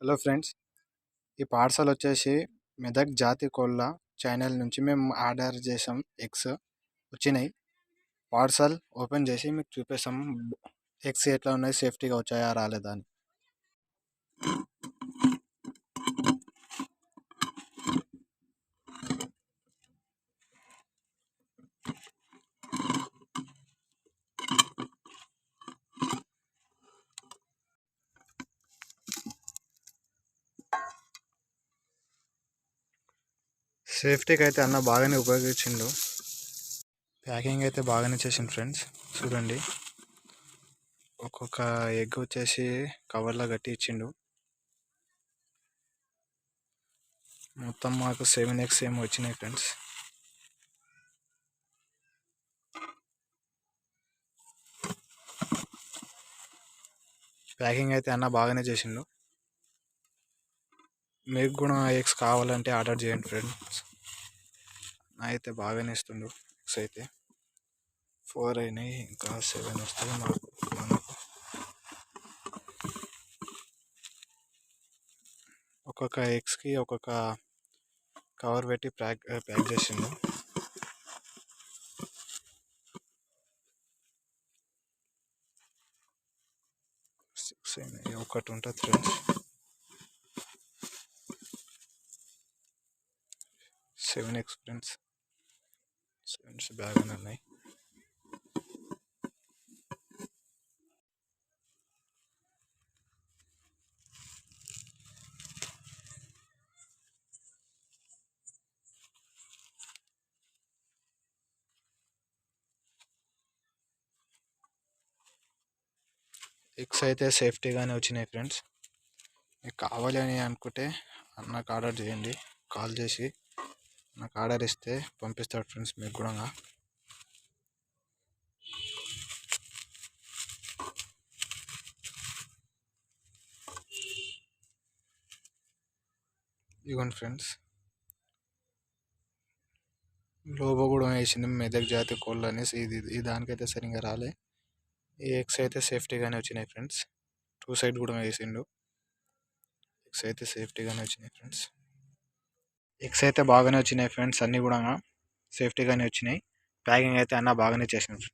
Hello friends. ఈ parcel వచ్చేసి మెదక్ జాతి కోళ్ళ ఛానల్ నుంచి మేము ఆర్డర్ చేసాం ఎగ్స్. వచ్చినాయి. పార్సల్ ఓపెన్ చేసి మీకు చూపిస్తాం. ఎగ్స్ ఎట్లా ఉన్నాయి? సేఫ్టీగా వచ్చాయా? రాలేదా అని. సేఫ్టీకి అయితే అన్న బాగానే ఉపయోగించిండు. ప్యాకింగ్ అయితే బాగానే చేసిండు ఫ్రెండ్స్. చూడండి. ఒక్కొక్క ఎగ్ వచ్చేసి కవర్లో కట్టి ఇచ్చిండు. మొత్తం మాకు సెవెన్ ఎగ్స్ ఏమో వచ్చినాయి ఫ్రెండ్స్. ప్యాకింగ్ అయితే అన్న బాగానే చేసిండు. మీకు కూడా ఎగ్స్ కావాలంటే ఆర్డర్ చేయండి ఫ్రెండ్స్. అయితే బాగానే ఇస్తుండు సిక్స్ అయితే. ఫోర్ అయినాయి ఇంకా సెవెన్ వస్తాయి మాకు మనకు. ఒక్కొక్క ఎగ్స్కి ఒక్కొక్క కవర్ పెట్టి ప్యాక్ ప్యాక్ చేసిండు. సిక్స్ అయినాయి ఒకటి ఉంటుంది friends seven X friends. Sevens బాగానే ఉన్నాయి ఎగ్స్ అయితే సేఫ్టీగానే వచ్చినాయి ఫ్రెండ్స్ మీకు కావాలి అని అనుకుంటే నాకు ఆర్డర్ చేయండి. కాల్ చేసి నాకు ఆర్డర్ ఇస్తే పంపిస్తాడు ఫ్రెండ్స్ మీకు కూడా. ఇవ్వండి ఫ్రెండ్స్. లోబో కూడా వేసింది మెదక్ జాతి కోళ్ళు అనేసి ఇది ఈ దానికైతే సరిగ్గా రాలే. ఈ ఎగ్స్ అయితే సేఫ్టీగానే వచ్చినాయి ఫ్రెండ్స్. టూ సైడ్ కూడా వేసిండు. ఎగ్స్ అయితే సేఫ్టీగానే వచ్చినాయి ఫ్రెండ్స్. ఎగ్స్ అయితే బాగానే వచ్చినాయి ఫ్రెండ్స్ అన్నీ కూడా సేఫ్టీగానే వచ్చినాయి. ప్యాకింగ్ అయితే అన్న బాగానే చేసినాడు